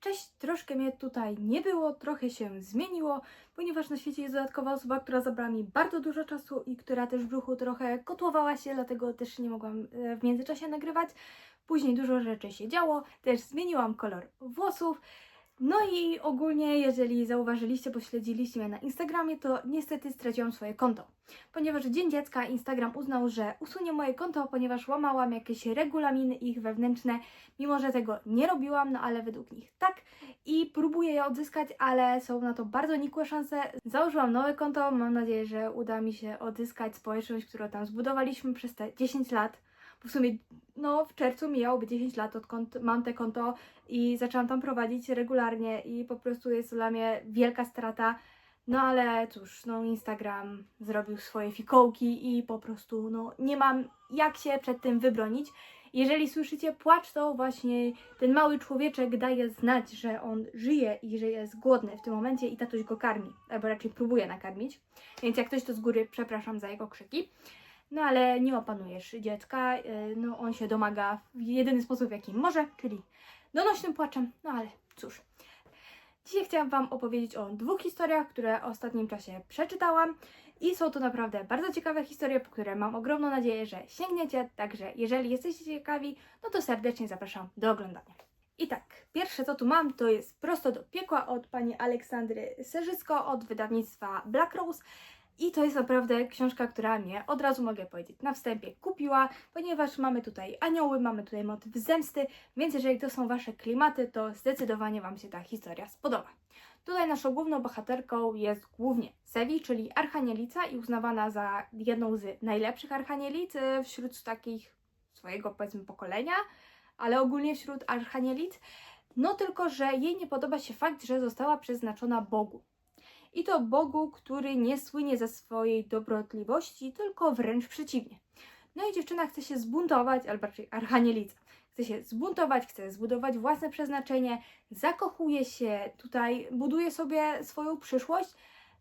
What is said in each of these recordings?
Cześć, troszkę mnie tutaj nie było, trochę się zmieniło, ponieważ na świecie jest dodatkowa osoba, która zabrała mi bardzo dużo czasu i która też w brzuchu trochę kotłowała się, dlatego też nie mogłam e, w międzyczasie nagrywać. Później dużo rzeczy się działo, też zmieniłam kolor włosów. No i ogólnie, jeżeli zauważyliście, bo śledziliście mnie na Instagramie, to niestety straciłam swoje konto. Ponieważ Dzień Dziecka Instagram uznał, że usunie moje konto, ponieważ łamałam jakieś regulaminy ich wewnętrzne, mimo że tego nie robiłam, no ale według nich tak. I próbuję je odzyskać, ale są na to bardzo nikłe szanse. Założyłam nowe konto, mam nadzieję, że uda mi się odzyskać społeczność, którą tam zbudowaliśmy przez te 10 lat. Bo w sumie, no w czerwcu mijałoby 10 lat, odkąd mam te konto i zaczęłam tam prowadzić regularnie i po prostu jest to dla mnie wielka strata. No ale cóż, no Instagram zrobił swoje fikołki i po prostu no nie mam jak się przed tym wybronić. Jeżeli słyszycie płacz, to właśnie ten mały człowieczek daje znać, że on żyje i że jest głodny w tym momencie i tatuś go karmi, albo raczej próbuje nakarmić. Więc jak ktoś to z góry, przepraszam za jego krzyki. No ale nie opanujesz dziecka, yy, no on się domaga w jedyny sposób, w jaki może, czyli donośnym płaczem. No ale cóż. Dzisiaj chciałam Wam opowiedzieć o dwóch historiach, które w ostatnim czasie przeczytałam. I są to naprawdę bardzo ciekawe historie, po które mam ogromną nadzieję, że sięgniecie. Także jeżeli jesteście ciekawi, no to serdecznie zapraszam do oglądania. I tak, pierwsze co tu mam, to jest Prosto do piekła od pani Aleksandry Serzycko od wydawnictwa Black Rose. I to jest naprawdę książka, która mnie od razu mogę powiedzieć na wstępie kupiła, ponieważ mamy tutaj anioły, mamy tutaj motyw zemsty, więc jeżeli to są Wasze klimaty, to zdecydowanie Wam się ta historia spodoba. Tutaj naszą główną bohaterką jest głównie Sevi, czyli archanielica i uznawana za jedną z najlepszych archanielic e, wśród takich swojego powiedzmy pokolenia, ale ogólnie wśród archanielic. No tylko, że jej nie podoba się fakt, że została przeznaczona Bogu. I to Bogu, który nie słynie ze swojej dobrotliwości, tylko wręcz przeciwnie. No i dziewczyna chce się zbuntować, albo raczej archanielica. Chce się zbuntować, chce zbudować własne przeznaczenie, zakochuje się tutaj, buduje sobie swoją przyszłość,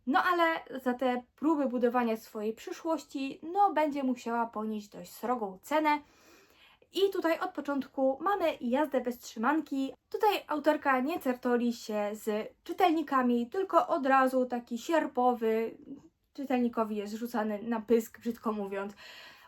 no ale za te próby budowania swojej przyszłości, no będzie musiała ponieść dość srogą cenę. I tutaj od początku mamy jazdę bez trzymanki. Tutaj autorka nie certoli się z czytelnikami, tylko od razu taki sierpowy czytelnikowi jest rzucany na pysk, brzydko mówiąc.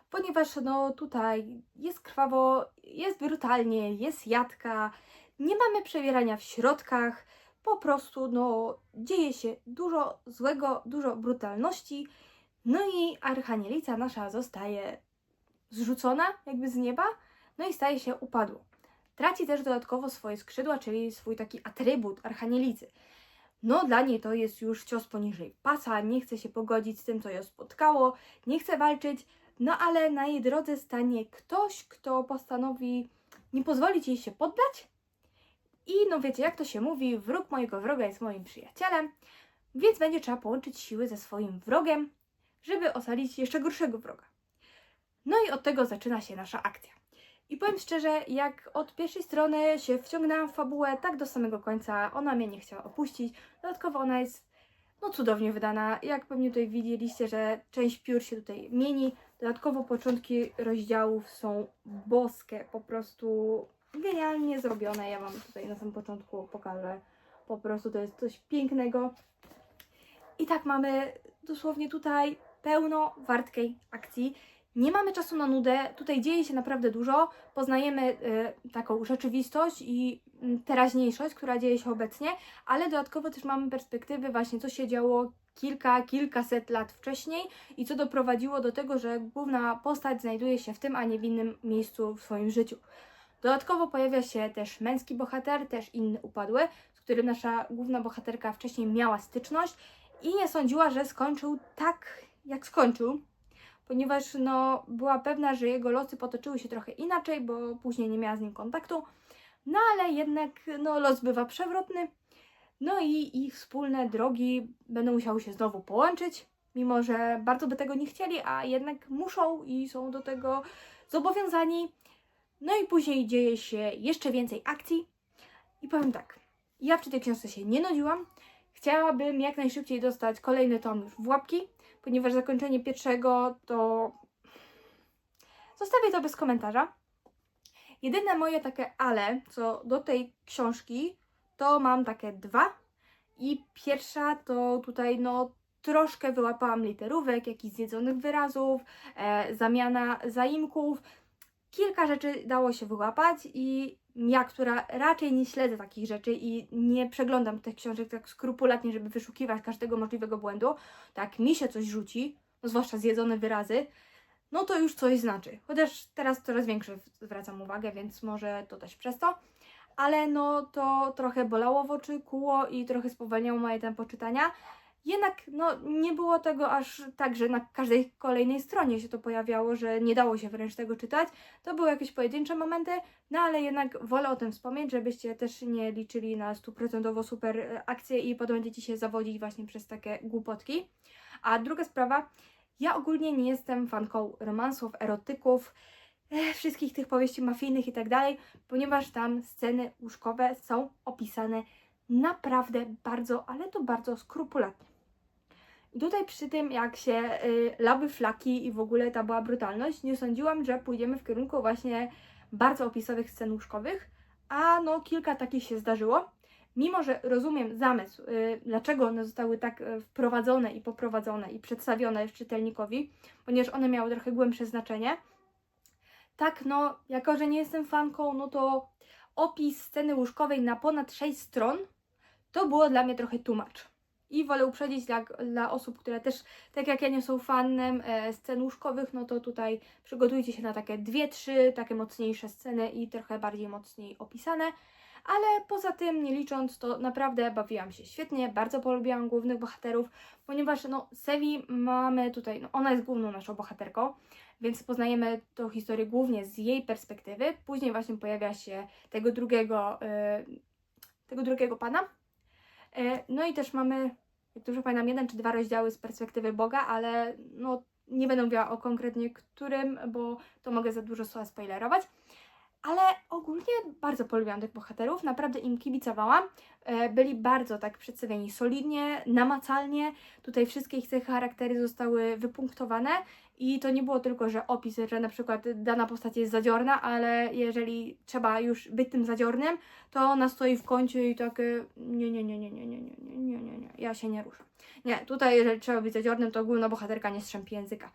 Ponieważ no tutaj jest krwawo, jest brutalnie, jest jadka, nie mamy przebierania w środkach, po prostu no dzieje się dużo złego, dużo brutalności. No i archanielica nasza zostaje zrzucona jakby z nieba, no i staje się upadłą. Traci też dodatkowo swoje skrzydła, czyli swój taki atrybut archanielicy. No dla niej to jest już cios poniżej pasa, nie chce się pogodzić z tym, co ją spotkało, nie chce walczyć, no ale na jej drodze stanie ktoś, kto postanowi nie pozwolić jej się poddać. I no wiecie, jak to się mówi, wróg mojego wroga jest moim przyjacielem, więc będzie trzeba połączyć siły ze swoim wrogiem, żeby ocalić jeszcze gorszego wroga. No i od tego zaczyna się nasza akcja. I powiem szczerze, jak od pierwszej strony się wciągnęłam w fabułę, tak do samego końca ona mnie nie chciała opuścić. Dodatkowo ona jest no cudownie wydana. Jak pewnie tutaj widzieliście, że część piór się tutaj mieni. Dodatkowo początki rozdziałów są boskie, po prostu genialnie zrobione. Ja Wam tutaj na samym początku pokażę. Po prostu to jest coś pięknego. I tak mamy dosłownie tutaj pełno wartkiej akcji. Nie mamy czasu na nudę, tutaj dzieje się naprawdę dużo. Poznajemy y, taką rzeczywistość i y, teraźniejszość, która dzieje się obecnie, ale dodatkowo też mamy perspektywy właśnie, co się działo kilka, kilkaset lat wcześniej i co doprowadziło do tego, że główna postać znajduje się w tym, a nie w innym miejscu w swoim życiu. Dodatkowo pojawia się też męski bohater, też inny upadły, z którym nasza główna bohaterka wcześniej miała styczność i nie sądziła, że skończył tak, jak skończył ponieważ no, była pewna, że jego losy potoczyły się trochę inaczej, bo później nie miała z nim kontaktu. No ale jednak no, los bywa przewrotny. No i ich wspólne drogi będą musiały się znowu połączyć, mimo że bardzo by tego nie chcieli, a jednak muszą i są do tego zobowiązani. No i później dzieje się jeszcze więcej akcji. I powiem tak, ja przy tej książce się nie nudziłam. Chciałabym jak najszybciej dostać kolejny tom już w łapki, ponieważ zakończenie pierwszego to zostawię to bez komentarza. Jedyne moje takie ale co do tej książki to mam takie dwa. I pierwsza to tutaj no troszkę wyłapałam literówek, jakichś zjedzonych wyrazów, e, zamiana zaimków. Kilka rzeczy dało się wyłapać i ja, która raczej nie śledzę takich rzeczy i nie przeglądam tych książek tak skrupulatnie, żeby wyszukiwać każdego możliwego błędu, tak mi się coś rzuci, no zwłaszcza zjedzone wyrazy, no to już coś znaczy. Chociaż teraz coraz większe zwracam uwagę, więc może to też przez to. Ale no to trochę bolało w oczy, kuło i trochę spowalniało moje tempo czytania. Jednak no, nie było tego aż tak, że na każdej kolejnej stronie się to pojawiało, że nie dało się wręcz tego czytać. To były jakieś pojedyncze momenty, no ale jednak wolę o tym wspomnieć, żebyście też nie liczyli na stuprocentowo super e, akcje i potem będziecie się zawodzić właśnie przez takie głupotki. A druga sprawa, ja ogólnie nie jestem fanką romansów, erotyków, e, wszystkich tych powieści mafijnych i tak dalej, ponieważ tam sceny łóżkowe są opisane naprawdę bardzo, ale to bardzo skrupulatnie. I tutaj przy tym, jak się y, laby flaki i w ogóle ta była brutalność, nie sądziłam, że pójdziemy w kierunku właśnie bardzo opisowych scen łóżkowych, a no kilka takich się zdarzyło. Mimo, że rozumiem zamysł, y, dlaczego one zostały tak y, wprowadzone i poprowadzone i przedstawione czytelnikowi, ponieważ one miały trochę głębsze znaczenie. Tak, no, jako że nie jestem fanką, no to opis sceny łóżkowej na ponad 6 stron to było dla mnie trochę tłumacz. I wolę uprzedzić dla, dla osób, które też, tak jak ja nie są fanem e, scen łóżkowych, no to tutaj przygotujcie się na takie dwie, trzy takie mocniejsze sceny i trochę bardziej mocniej opisane. Ale poza tym, nie licząc, to naprawdę bawiłam się świetnie, bardzo polubiłam głównych bohaterów, ponieważ no, Sevi mamy tutaj, no, ona jest główną naszą bohaterką, więc poznajemy tą historię głównie z jej perspektywy. Później właśnie pojawia się tego drugiego, e, tego drugiego pana, No i też mamy, jak dobrze pamiętam, jeden czy dwa rozdziały z perspektywy Boga, ale no, nie będę mówiła o konkretnie którym, bo to mogę za dużo słowa spoilerować. Ale ogólnie bardzo polubiłam tych bohaterów, naprawdę im kibicowałam. E, Byli bardzo tak przedstawieni solidnie, namacalnie. Tutaj wszystkie ich charaktery zostały wypunktowane i to nie było tylko, że opis, że na przykład dana postać jest zadziorna, ale jeżeli trzeba już być tym zadziornym, to ona stoi w kącie i nie, nie, nie, nie, nie, nie, nie, nie, nie, nie, nie, ja się nie ruszam. Nie, tutaj jeżeli trzeba być zadziornym, to główna bohaterka nie strzępi języka.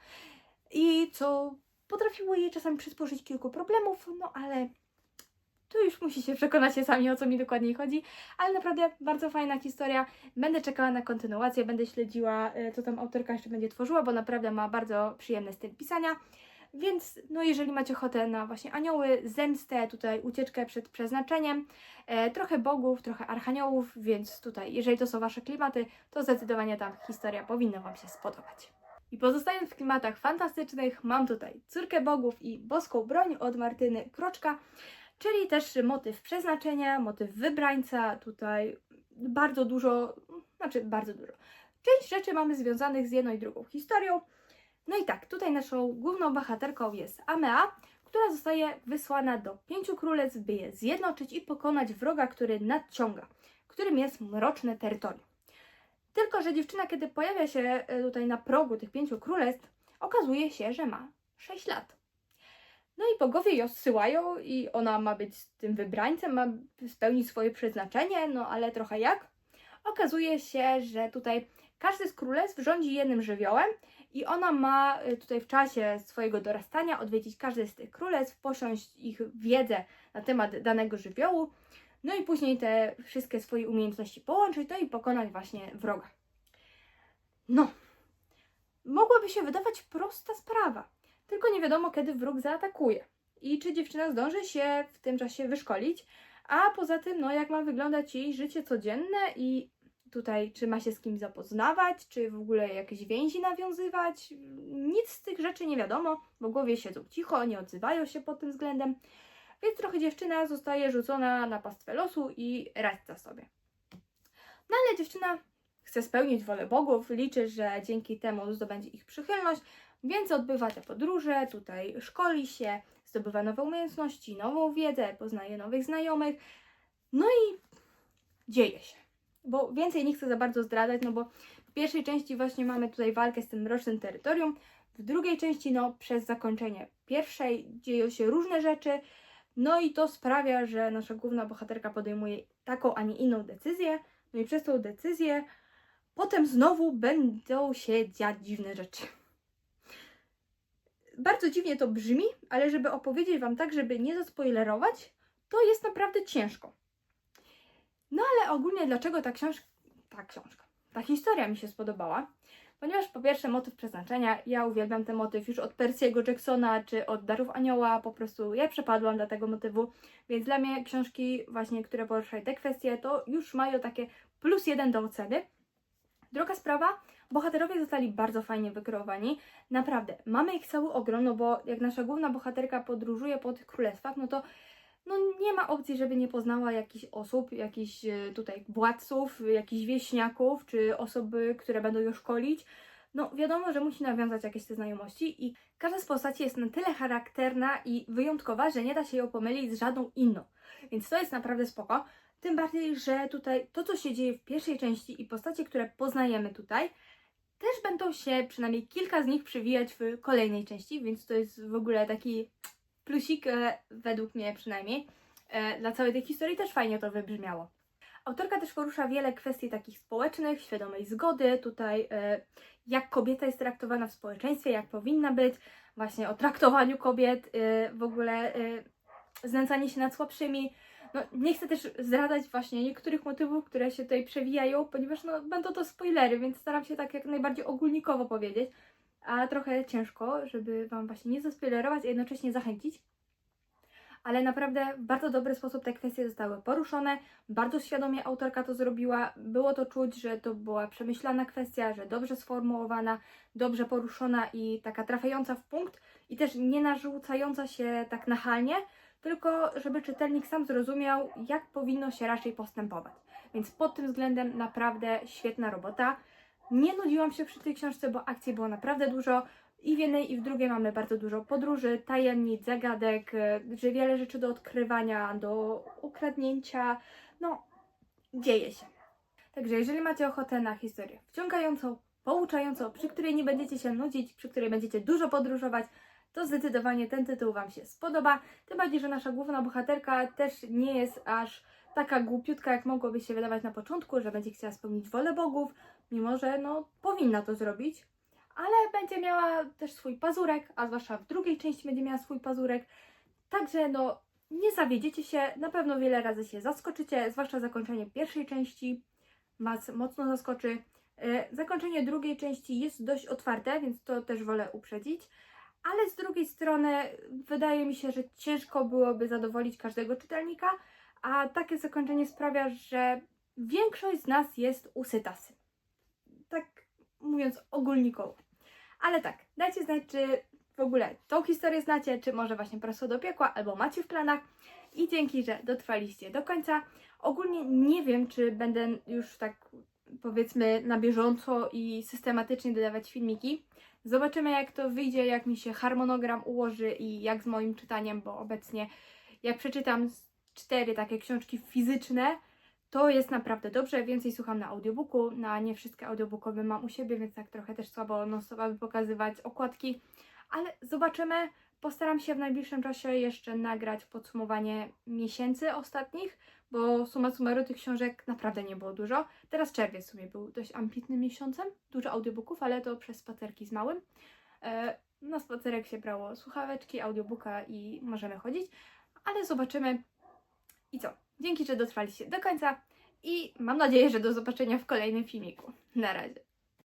I co potrafiło jej czasami przysporzyć kilku problemów, no ale tu już musicie przekonać się sami, o co mi dokładniej chodzi. Ale naprawdę bardzo fajna historia. Będę czekała na kontynuację, będę śledziła, e, co tam autorka jeszcze będzie tworzyła, bo naprawdę ma bardzo przyjemny styl pisania. Więc no jeżeli macie ochotę na właśnie anioły, zemstę, tutaj ucieczkę przed przeznaczeniem, e, trochę bogów, trochę archaniołów, więc tutaj, jeżeli to są Wasze klimaty, to zdecydowanie ta historia powinna Wam się spodobać. I pozostając w klimatach fantastycznych, mam tutaj Córkę Bogów i Boską Broń od Martyny Kroczka, czyli też motyw przeznaczenia, motyw wybrańca, tutaj bardzo dużo, znaczy bardzo dużo. Część rzeczy mamy związanych z jedną i drugą historią. No i tak, tutaj naszą główną bohaterką jest Amea, która zostaje wysłana do pięciu królestw, by je zjednoczyć i pokonać wroga, który nadciąga, którym jest mroczne terytorium. Tylko, że dziewczyna, kiedy pojawia się e, tutaj na progu tych pięciu królestw, okazuje się, że ma 6 lat. No i bogowie ją zsyłają i ona ma być tym wybrańcem, ma spełnić swoje przeznaczenie, no ale trochę jak? Okazuje się, że tutaj każdy z królestw rządzi jednym żywiołem i ona ma y, tutaj w czasie swojego dorastania odwiedzić każdy z tych królestw, posiąść ich wiedzę na temat danego żywiołu, no i później te wszystkie swoje umiejętności połączyć, no i pokonać właśnie wroga. No, mogłaby się wydawać prosta sprawa, tylko nie wiadomo kiedy wróg zaatakuje i czy dziewczyna zdąży się w tym czasie wyszkolić, a poza tym, no jak ma wyglądać jej życie codzienne i tutaj, czy ma się z kim zapoznawać, czy w ogóle jakieś więzi nawiązywać. Nic z tych rzeczy nie wiadomo, bo głowie siedzą cicho, nie odzywają się pod tym względem. Więc trochę dziewczyna zostaje rzucona na pastwę losu i radźca sobie. No ale dziewczyna chce spełnić wolę bogów, liczy, że dzięki temu zdobędzie ich przychylność, więc odbywa te podróże, tutaj szkoli się, zdobywa nowe umiejętności, nową wiedzę, poznaje nowych znajomych. No i dzieje się bo więcej nie chcę za bardzo zdradzać, no bo w pierwszej części właśnie mamy tutaj walkę z tym mrocznym terytorium, w drugiej części, no przez zakończenie pierwszej dzieją się różne rzeczy, no i to sprawia, że nasza główna bohaterka podejmuje taką, a nie inną decyzję. No i przez tą decyzję potem znowu będą się dziać dziwne rzeczy. Bardzo dziwnie to brzmi, ale żeby opowiedzieć Wam tak, żeby nie zaspoilerować, to jest naprawdę ciężko. No ale ogólnie dlaczego ta książka, ta książka, ta historia mi się spodobała? Ponieważ po pierwsze motyw przeznaczenia, ja uwielbiam ten motyw już od Percy'ego Jacksona czy od Darów Anioła, po prostu ja przepadłam dla tego motywu, więc dla mnie książki właśnie, które poruszają te kwestie, to już mają takie plus jeden do oceny. Druga sprawa, bohaterowie zostali bardzo fajnie wykreowani. Naprawdę, mamy ich cały ogrom, no bo jak nasza główna bohaterka podróżuje po tych królestwach, no to no nie ma opcji, żeby nie poznała jakichś osób, jakichś e, tutaj władców, jakichś wieśniaków, czy osoby, które będą ją szkolić. No wiadomo, że musi nawiązać jakieś te znajomości i każda z postaci jest na tyle charakterna i wyjątkowa, że nie da się ją pomylić z żadną inną. Więc to jest naprawdę spoko. Tym bardziej, że tutaj to, co się dzieje w pierwszej części i postacie, które poznajemy tutaj, też będą się, przynajmniej kilka z nich, przewijać w kolejnej części, więc to jest w ogóle taki plusik, według mnie przynajmniej. E, dla całej tej historii też fajnie to wybrzmiało. Autorka też porusza wiele kwestii takich społecznych, świadomej zgody, tutaj e, jak kobieta jest traktowana w społeczeństwie, jak powinna być, właśnie o traktowaniu kobiet, e, w ogóle znęcanie się nad słabszymi. No, nie chcę też zdradzać właśnie niektórych motywów, które się tutaj przewijają, ponieważ no, będą to spoilery, więc staram się tak jak najbardziej ogólnikowo powiedzieć, a trochę ciężko, żeby Wam właśnie nie zaspoilerować, a jednocześnie zachęcić. Ale naprawdę w bardzo dobry sposób te kwestie zostały poruszone, bardzo świadomie autorka to zrobiła. Było to czuć, że to była przemyślana kwestia, że dobrze sformułowana, dobrze poruszona i taka trafiająca w punkt i też nie narzucająca się tak nachalnie, tylko żeby czytelnik sam zrozumiał, jak powinno się raczej postępować. Więc pod tym względem naprawdę świetna robota. Nie nudziłam się przy tej książce, bo akcji było naprawdę dużo. I w jednej, i w drugiej mamy bardzo dużo podróży, tajemnic, zagadek, e, że wiele rzeczy do odkrywania, do ukradnięcia. No, dzieje się. Także jeżeli macie ochotę na historię wciągającą, pouczającą, przy której nie będziecie się nudzić, przy której będziecie dużo podróżować, to zdecydowanie ten tytuł Wam się spodoba. Tym bardziej, że nasza główna bohaterka też nie jest aż taka głupiutka, jak mogłoby się wydawać na początku, że będzie chciała spełnić wolę bogów, mimo że no, powinna to zrobić. Ale będzie miała też swój pazurek, a zwłaszcza w drugiej części będzie miała swój pazurek. Także no, nie zawiedziecie się, na pewno wiele razy się zaskoczycie, zwłaszcza zakończenie pierwszej części Was mocno zaskoczy. E, Zakończenie drugiej części jest dość otwarte, więc to też wolę uprzedzić ale z drugiej strony wydaje mi się, że ciężko byłoby zadowolić każdego czytelnika, a takie zakończenie sprawia, że większość z nas jest usytasy. Tak mówiąc ogólnikowo. Ale tak, dajcie znać, czy w ogóle tą historię znacie, czy może właśnie prosto do piekła, albo macie w planach. I dzięki, że dotrwaliście do końca. Ogólnie nie wiem, czy będę już tak powiedzmy na bieżąco i systematycznie dodawać filmiki. Zobaczymy jak to wyjdzie, jak mi się harmonogram ułoży i jak z moim czytaniem, bo obecnie jak przeczytam cztery takie książki fizyczne, to jest naprawdę dobrze. Więcej słucham na audiobooku, na nie wszystkie audiobookowe mam u siebie, więc tak trochę też słabo non stop aby pokazywać okładki, ale zobaczymy. Postaram się w najbliższym czasie jeszcze nagrać podsumowanie miesięcy ostatnich, bo suma summarum tych książek naprawdę nie było dużo. Teraz czerwiec w sumie był dość ambitnym miesiącem, dużo audiobooków, ale to przez spacerki z małym. E, Na spacerek się brało słuchaweczki, audiobooka i możemy chodzić, ale zobaczymy. I co? Dzięki, że dotrwaliście do końca i mam nadzieję, że do zobaczenia w kolejnym filmiku. Na razie.